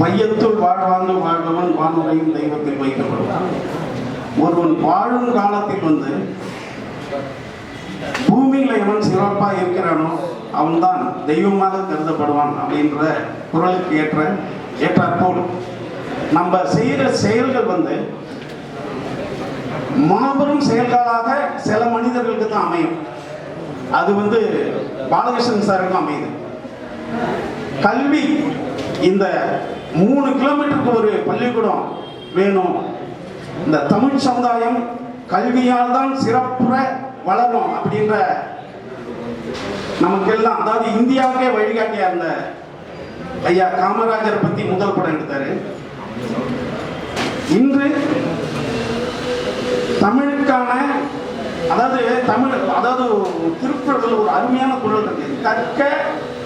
மையத்துள் வாழ்வாங்கு வாழ்பவன் வானுரையும் தெய்வத்தில் வைக்கப்படுவான். ஒருவன் வாழும் காலத்தில் வந்து பூமியில் எவன் சிறப்பா இருக்கிறானோ அவன்தான் தெய்வமாக கருதப்படுவான் அப்படின்ற குரலுக்கு ஏற்ற ஏற்றாற்போல் நம்ம செய்கிற செயல்கள் வந்து மாபெரும் செயல்களாக சில மனிதர்களுக்கு தான் அமையும். அது வந்து பாலகிருஷ்ணன் சாருக்கும் அமையுது. கல்வி இந்த மூணு கிலோமீட்டருக்கு ஒரு பள்ளிக்கூடம் வேணும். இந்த தமிழ் சமுதாயம் கல்வியால் தான் சிறப்புற வளரும் அப்படின்ற நமக்கெல்லாம் அதாவது இந்தியாவுக்கே வழிகாட்டியா இருந்த ஐயா காமராஜரை பத்தி முதல் படம் எடுத்தாரு. இன்று தமிழுக்கான அதாவது தமிழ் அதாவது திருக்குறள் ஒரு அருமையான குரல் இருக்கு. கற்க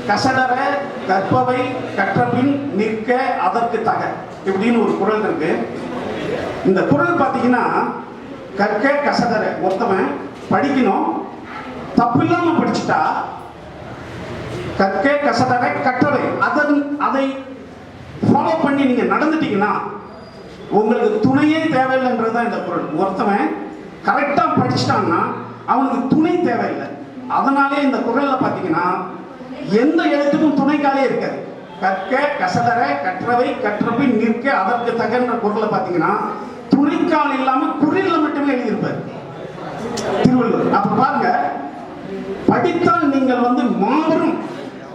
கசடர கற்பவை கற்றபின் நிற்க அதற்கு தக. இப்படின்னு ஒரு குரல் இருக்கு. இந்த குரல் பார்த்தீங்கன்னா கற்க கசடர ஒருத்தவன் படிக்கணும். தப்பு இல்லாமல் படிச்சுட்டா கற்க கசடர கற்றவை அதன் அதை ஃபாலோ பண்ணி நீங்க நடந்துட்டீங்கன்னா உங்களுக்கு துணையே தேவையில்லைன்றது தான் இந்த குரல். ஒருத்தவன் கரெக்டாக படிச்சிட்டான்னா அவனுக்கு துணை தேவையில்லை. அதனாலே இந்த குரலில் பார்த்தீங்கன்னா எந்த எழுத்துக்கும் துணைக்காலே இருக்காது. கற்க கசதர கற்றவை கற்றபின் நிற்க அதற்கு தகன்ற குரலை பார்த்தீங்கன்னா துணைக்கால் இல்லாம குரல்ல மட்டுமே எழுதியிருப்பார். திருவள்ளுவர். அப்ப பாருங்க படித்தால் நீங்கள் வந்து மாபெரும்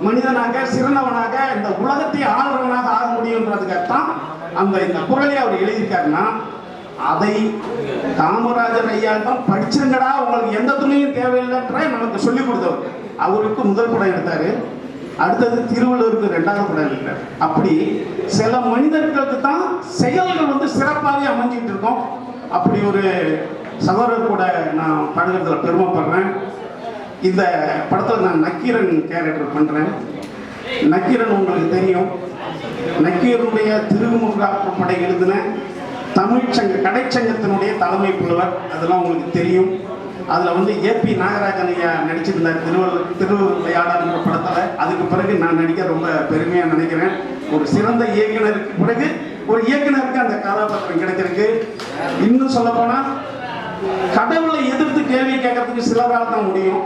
மனிதனாக சிறந்தவனாக இந்த உலகத்தை ஆளுறவனாக ஆக முடியும்ன்றதுக்காகத்தான் அந்த இந்த குரலை அவர் எழுதியிருக்காருன்னா அதை காமராஜர் ஐயா தான் படிச்சிருங்கடா உங்களுக்கு எந்த துணையும் தேவையில்லைன்ற நமக்கு சொல்லிக் கொடுத்தவர். அவருக்கு முதல் படம் எடுத்தாரு. அடுத்தது திருவள்ளுவருக்கு ரெண்டாவது படம் எடுத்தார். அப்படி சில மனிதர்களுக்கு தான் செயல்கள் வந்து சிறப்பாகவே அமைஞ்சிட்டு இருக்கோம். அப்படி ஒரு சகோதரர் கூட நான் பழகிறதுல பெருமைப்படுறேன். இந்த படத்தில் நான் நக்கீரன் கேரக்டர் பண்ணுறேன் நக்கீரன் உங்களுக்கு தெரியும். நக்கீரனுடைய திருமுருகாற்று படை எழுதின தமிழ்ச்சங்க கடைச்சங்கத்தினுடைய தலைமை புலவர். அதெல்லாம் உங்களுக்கு தெரியும். அதில் வந்து ஏபி நாகராஜன் ஐயா நடிச்சிருந்தார் திருவள்ளுவர் திருவிளையாடல்ன்ற படத்தில் அதுக்கு பிறகு நான் நடிக்க ரொம்ப பெருமையாக நினைக்கிறேன். ஒரு சிறந்த இயக்குனருக்கு பிறகு ஒரு இயக்குனருக்கு அந்த கதாபாத்திரம் கிடைச்சிருக்கு. இன்னும் சொல்ல போனால் கடவுளை எதிர்த்து கேள்வி கேட்கறதுக்கு சிலரால் தான் முடியும்.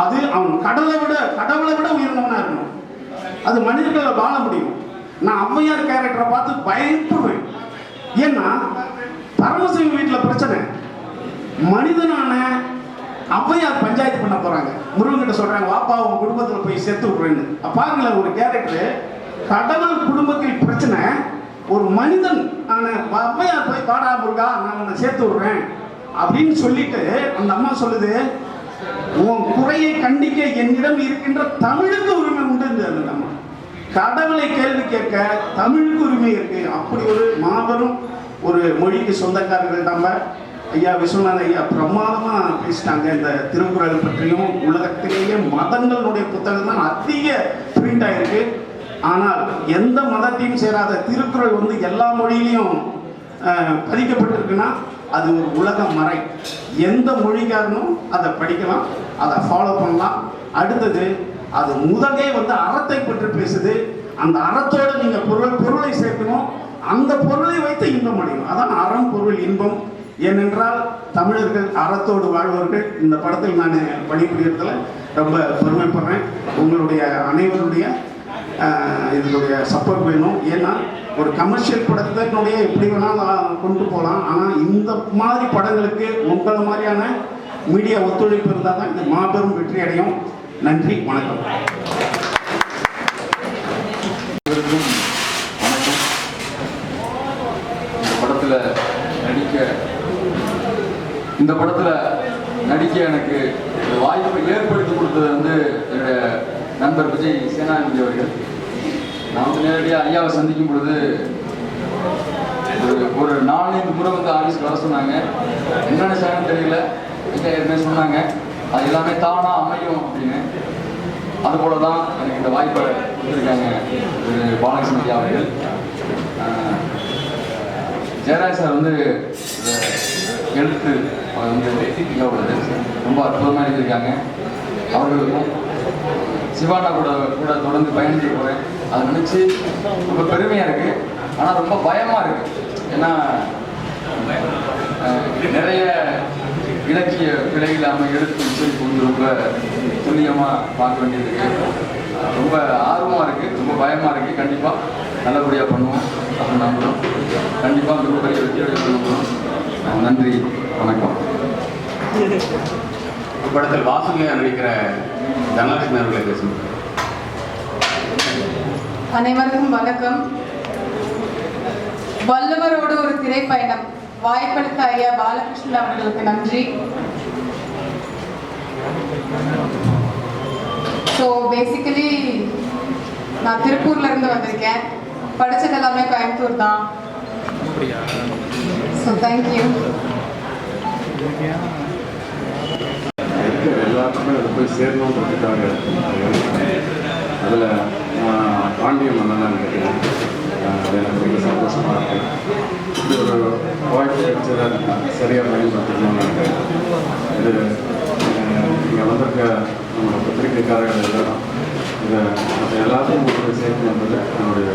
அது அவன் கடவுளை விட கடவுளை விட உயர்ந்தவனா இருக்கணும். அது மனிதர்களை வாழ முடியும். நான் அம்மையார் கேரக்டரை பார்த்து பயப்படுவேன். ஏன்னா பரமசிவம் வீட்டில் பிரச்சனை. மனிதனான அப்பையார் பஞ்சாயத்து பண்ண போறாங்க? முருகன்கிட்ட சொல்றாங்க வாப்பா உன் குடும்பத்தில் போய் சேர்த்து விட்றேன்னு பாருங்களேன் ஒரு கேரக்டர் கடவுள் குடும்பத்தில் பிரச்சனை ஒரு மனிதன் நான் ஔவையார் போய் பாடா முருகா நான் உன்னை சேர்த்து விடுறேன். அப்படின்னு சொல்லிட்டு அந்த அம்மா சொல்லுது உன் குறையை கண்டிக்க என்னிடம் இருக்கின்ற தமிழுக்கு உரிமை உண்டு அந்த அம்மா. கடவுளை கேள்வி கேட்க தமிழுக்கு உரிமை இருக்கு. அப்படி ஒரு மாபெரும் ஒரு மொழிக்கு சொந்தக்காரர்கள் நம்ம ஐயா விஸ்வநாத ஐயா பிரமாதமா பேசிட்டாங்க. இந்த திருக்குறள் பற்றியும் உலகத்திலேயே மதங்களுடைய புத்தகம் தான் அதிக பிரிண்ட் ஆயிருக்கு. ஆனால் எந்த மதத்தையும் சேராத திருக்குறள் வந்து எல்லா மொழியிலையும் பதிக்கப்பட்டிருக்குன்னா அது ஒரு உலக மறை. எந்த மொழிக்காரனும் அதை படிக்கலாம் அதை ஃபாலோ பண்ணலாம். அடுத்தது அது முதலே வந்து அறத்தை பற்றி பேசுது. அந்த அறத்தோட நீங்கள் பொருள் பொருளை சேர்க்கணும். அந்த பொருளை வைத்து இன்பம் அடையணும். அதான் அறம் பொருள் இன்பம். ஏனென்றால் தமிழர்கள் அறத்தோடு வாழ்வர்கள் இந்த படத்தில் நான் பணிபுரியறதுல ரொம்ப பெருமைப்படுறேன். உங்களுடைய அனைவருடைய இதனுடைய சப்போர்ட் வேணும். ஏன்னா ஒரு கமர்ஷியல் படத்தினுடைய எப்படி வேணாலும் கொண்டு போகலாம். ஆனால் இந்த மாதிரி படங்களுக்கு உங்களை மாதிரியான மீடியா ஒத்துழைப்பு இருந்தால் தான் இது மாபெரும் வெற்றி அடையும். நன்றி வணக்கம். வணக்கம். இந்த படத்தில் நடிக்க. இந்த படத்தில் நடிக்க எனக்கு இந்த வாய்ப்பை ஏற்படுத்தி கொடுத்தது வந்து என்னுடைய நண்பர் விஜய் சேனாநிதி அவர்கள். நான் வந்து நேரடியாக ஐயாவை சந்திக்கும் பொழுது ஒரு ஒரு நாலஞ்சு முறை வந்து ஆஃபீஸ்க்கு வர சொன்னாங்க. என்னென்ன சேனல் தெரியல. ஐயா ஏற்கனவே சொன்னாங்க. அது எல்லாமே தானா அமையும் அப்படின்னு. அதுபோல தான் எனக்கு இந்த வாய்ப்பை கொடுத்துருக்காங்க பாலகிருஷ்ணன் ஐயா அவர்கள். ஜெயராஜ் சார் வந்து எழுத்து வந்து வந்து உள்ளது ரொம்ப அற்புதமாக எழுதியிருக்காங்க. அவர்களுக்கும் சிவானா கூட கூட தொடர்ந்து பயணிச்சு போகிறேன் அதை நினச்சி ரொம்ப பெருமையாக இருக்குது ஆனால் ரொம்ப பயமாக இருக்குது ஏன்னா நிறைய இலக்கிய பிழை இல்லாமல் எழுத்து விஷயத்துக்கு வந்து ரொம்ப துல்லியமாக பார்க்க வேண்டியது ரொம்ப ஆர்வமாக இருக்குது ரொம்ப பயமாக இருக்குது கண்டிப்பாக நல்லபடியாக பண்ணுவோம். அப்படின்னு நம்புகிறோம் கண்டிப்பாக மிகப்பெரிய வெற்றியோட அஹ், நன்றி வணக்கம். இப்படத்தில் வாசுகியா நடிக்கிற தனலட்சுமி அவர்களை பேசணும் அனைவருக்கும் வணக்கம். வல்லவரோடு ஒரு திரைப்பயணம். வாய்ப்பளித்த ஐயா பாலகிருஷ்ணன் அவர்களுக்கு நன்றி. ஸோ பேசிக்கலி நான் திருப்பூர்ல இருந்து வந்திருக்கேன். படிச்சது எல்லாமே கோயம்புத்தூர் தான். ஸோ தேங்க்யூ எல்லாருக்குமே அது போய் சேரணுன்றதுக்காக அதில் பாண்டிய மன்னனாக நினைக்கிறேன். எனக்கு ரொம்ப சந்தோஷமாக இருக்கு. இப்படி ஒரு வாய்ப்பு கிடைச்சதை சரியாக பயன்படுத்திக்கணும்னு நினைக்கிறேன். இது இங்கே வந்திருக்க நம்ம பத்திரிகைக்காரர்கள் எல்லாரும் இதை எல்லாத்தையும் கொண்டு போய் சேர்க்கணுன்றது என்னுடைய